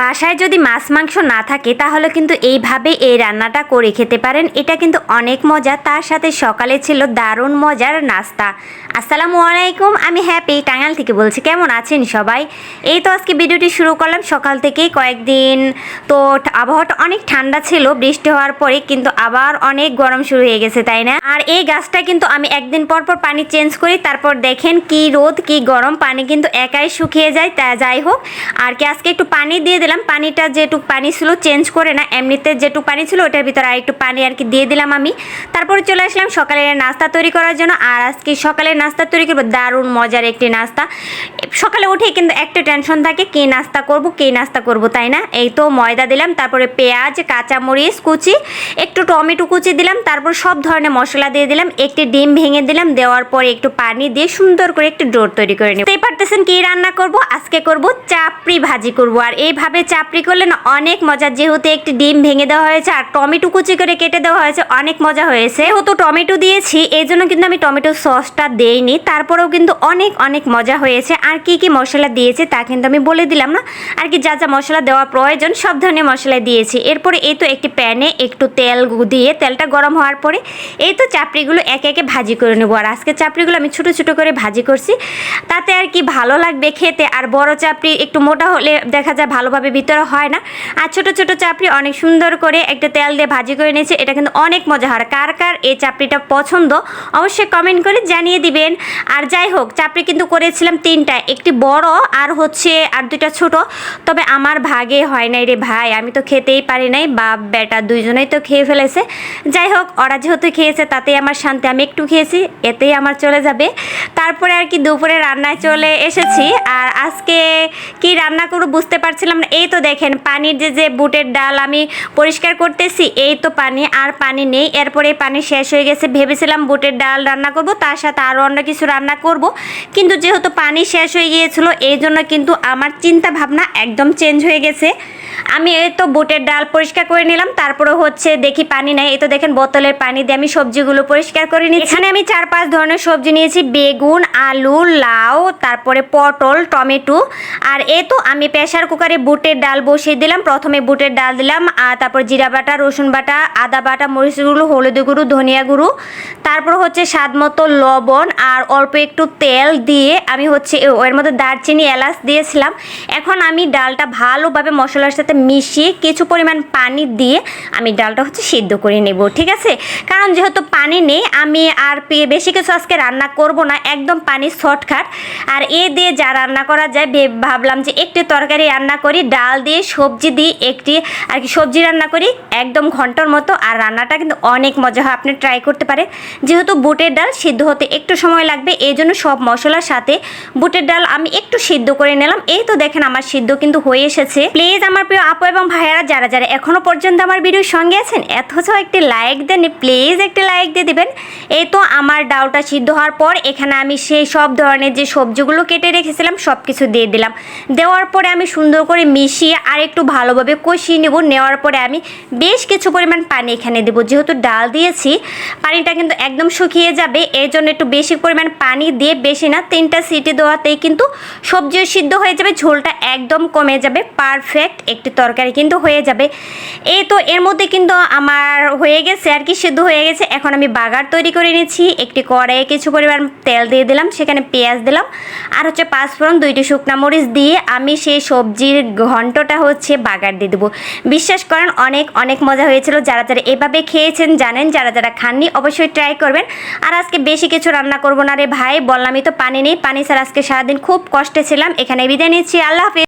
বাসায় যদি মাছ মাংস না থাকে, তাহলে কিন্তু এইভাবে এই রান্নাটা করে খেতে পারেন। এটা কিন্তু অনেক মজা। তার সাথে সকালে ছিল দারুণ মজার নাস্তা। আসসালামু আলাইকুম। আমি হ্যাপি টাঙ্গাল থেকে বলছি, কেমন আছেন সবাই? এই তো আজকে ভিডিওটি শুরু করলাম সকাল থেকেই। কয়েকদিন তো আবহাওয়াটা অনেক ঠান্ডা ছিল, বৃষ্টি হওয়ার পরে কিন্তু আবার অনেক গরম শুরু হয়ে গেছে, তাই না? আর এই গাছটা কিন্তু আমি একদিন পর পর পানি চেঞ্জ করি, তারপর দেখেন কি রোদ, কি গরম, পানি কিন্তু একাই শুকিয়ে যায়, তা যাই হোক। আর কি আজকে একটু পানি দিয়ে দিলাম। পানিটা যেটুক পানি ছিল চেঞ্জ করে না, এমনিতে যেটুক পানি ছিল ওটার ভিতরে আর একটু পানি আর কি দিয়ে দিলাম আমি। তারপরে চলে আসলাম সকালের নাস্তা তৈরি করার জন্য। আর আজকে সকালের নাস্তা তৈরি করব, দারুণ মজার একটি নাস্তা। সকালে উঠে কিন্তু একটা টেনশন থাকে, কি নাস্তা করব, কি নাস্তা করব, তাই না? এই তো ময়দা দিলাম, তারপরে পেঁয়াজ, কাঁচামরিচ কুচি, একটু টমেটো কুচি দিলাম, তারপর সব ধরনের মশলা দিয়ে দিলাম, একটি ডিম ভেঙে দিলাম, দেওয়ার পরে একটু পানি দিয়ে সুন্দর করে একটু ডোর তৈরি করে নিই পারতেছেন কি রান্না করব? আজকে করব চাপড়ি ভাজি করব, আর এইভাবে চাপড়ি করলে না অনেক মজা। যেহেতু একটি ডিম ভেঙে দেওয়া হয়েছে আর টমেটো কুচি করে কেটে দেওয়া হয়েছে, অনেক মজা হয়েছে। যেহেতু টমেটো দিয়েছি এই জন্য কিন্তু আমি টমেটো সসটা দেইনি। তারপরেও কিন্তু অনেক অনেক মজা হয়েছে। আর কি কি মশলা দিয়েছে তা কিন্তু আমি বলে দিলাম না। আর কি যা যা মশলা দেওয়া প্রয়োজন, সব ধরনের মশলা দিয়েছি। এরপরে এই তো একটি প্যানে একটু তেল দিয়ে তেলটা গরম হওয়ার পরে এই তো চাপড়িগুলো একে একে ভাজি করে নেব। আর আজকে চাপড়িগুলো আমি ছোটো ছোটো করে ভাজি করছি। তাতে আর কি ভালো লাগবে খেতে। আর বড় চাপড়ি একটু মোটা হলে দেখা যায় ভালোভাবে ভিতরে হয় না। আর ছোট ছোট চাপড়ি অনেক সুন্দর করে একটা তেল দিয়ে ভাজি করে নিয়েছে। এটা কিন্তু অনেক মজা হয়। কার কার এই চাপড়িটা পছন্দ অবশ্যই কমেন্ট করে জানিয়ে দিবেন। আর যাই হোক, চাপড়ি কিন্তু করেছিলাম তিনটা। একটি বড় আর হচ্ছে আর দুইটা ছোট। তবে আমার ভাগে হয় নাই রে ভাই। আমি তো খেতেই পারি নাই। বাপ, বেটা দুইজনেই তো খেয়ে ফেলেছে। যাই হোক, ওরা যেহেতু খেয়েছে, তাতেই আমার শান্তি। আমি একটু খেয়েছি, এতেই আমার চলে যাবে। তারপরে আর কি দুপুরে রান্নায় চলে এসেছি। আর আজকে কি রান্না করব বুঝতে পারছিলাম এই তো দেখেন, পানির যে যে বুটের ডাল আমি পরিষ্কার করতেছি, এই তো পানি, আর পানি নেই। এরপরে পানি শেষ হয়ে গেছে। ভেবেছিলাম বুটের ডাল রান্না করব, তার সাথে আরও অন্য কিছু রান্না করব। কিন্তু যেহেতু পানি শেষ হয়ে গিয়েছিল এই জন্য কিন্তু আমার চিন্তা ভাবনা একদম চেঞ্জ হয়ে গেছে। আমি এই তো বুটের ডাল পরিষ্কার করে নিলাম, তারপরে হচ্ছে দেখি পানি নাই। এই তো দেখেন বোতলের পানি দিয়ে আমি সবজিগুলো পরিষ্কার করে নিই এখানে আমি চার পাঁচ ধরনের সবজি নিয়েছি, বেগুন, আলু, লাউ, তারপরে পটল, টমেটো। আর এই তো আমি প্রেশার কুকারে বুটের ডাল বসিয়ে দিলাম। প্রথমে বুটের ডাল দিলাম, আর তারপর জিরা বাটা, রসুন বাটা, আদা বাটা, মরিচ গুঁড়ো, হলুদ গুঁড়ো, ধনিয়া গুঁড়ো। তারপর হচ্ছে স্বাদ মতো লবণ আর অল্প একটু তেল দিয়ে আমি হচ্ছে এ- এর মধ্যে দারচিনি, এলাচ দিয়েছিলাম। এখন আমি ডালটা ভালোভাবে মশলার মিশিয়ে কিছু পরিমাণ পানি দিয়ে আমি ডালটা হচ্ছে সিদ্ধ করে নেব, ঠিক আছে? কারণ যেহেতু পানি নেই, আমি আর বেশি কিছু আজকে রান্না করব না, একদম পানি শর্টকাট। আর এ দিয়ে যা রান্না করা যায় ভাবলাম যে একটি তরকারি রান্না করি, ডাল দিয়ে, সবজি দিই একটি আর কি সবজি রান্না করি, একদম ঘণ্টার মতো। আর রান্নাটা কিন্তু অনেক মজা হয়, আপনি ট্রাই করতে পারেন। যেহেতু বুটের ডাল সিদ্ধ হতে একটু সময় লাগবে, এই জন্য সব মশলার সাথে বুটের ডাল আমি একটু সিদ্ধ করে নিলাম। এই তো দেখেন আমার সিদ্ধ কিন্তু হয়ে এসেছে। প্লিজ আমার প্রিয় আপু এবং ভাইয়ারা, যারা যারা এখনও পর্যন্ত আমার ভিডিওর সঙ্গে আছেন অথচ একটি লাইক দেন প্লিজ একটি লাইক দিয়ে দেবেন। এই তো আমার ডাউটা সিদ্ধ হওয়ার পর এখানে আমি সেই সব ধরনের যে সবজিগুলো কেটে রেখেছিলাম সব কিছু দিয়ে দিলাম। দেওয়ার পরে আমি সুন্দর করে মিশিয়ে আর একটু ভালোভাবে কষিয়ে নেব। নেওয়ার পরে আমি বেশ কিছু পরিমাণ পানি এখানে দেবো। যেহেতু ডাল দিয়েছি, পানিটা কিন্তু একদম শুকিয়ে যাবে এই জন্য একটু বেশি পরিমাণ পানি দিয়ে বেশি না, তিনটা সিটি দেওয়াতেই কিন্তু সবজিও সিদ্ধ হয়ে যাবে, ঝোলটা একদম কমে যাবে। পারফেক্ট একটি তরকারি কিন্তু হয়ে যাবে। এই তো এর মধ্যে কিন্তু আমার হয়ে গেছে আর কি, সিদ্ধ হয়ে গেছে। এখন আমি বাগার তৈরি করে নিচ্ছি। একটি কড়াইয়ে কিছু পরিমাণ তেল দিয়ে দিলাম, সেখানে পেঁয়াজ দিলাম। আর হচ্ছে পাঁচফোড়ন, দুইটি শুকনা মরিচ দিয়ে আমি সেই সবজির ঘন্টটা হচ্ছে বাগার দিয়ে দেবো। বিশ্বাস করেন, অনেক অনেক মজা হয়েছিল। যারা যারা এভাবে খেয়েছেন জানেন, যারা যারা খাননি অবশ্যই ট্রাই করবেন। আর আজকে বেশি কিছু রান্না করব না রে ভাই, বললামই তো পানি নেই। পানি ছাড়া আজকে সারাদিন খুব কষ্টে ছিলাম। এখানে বিদায় নিচ্ছি। আল্লাহ হাফিজ।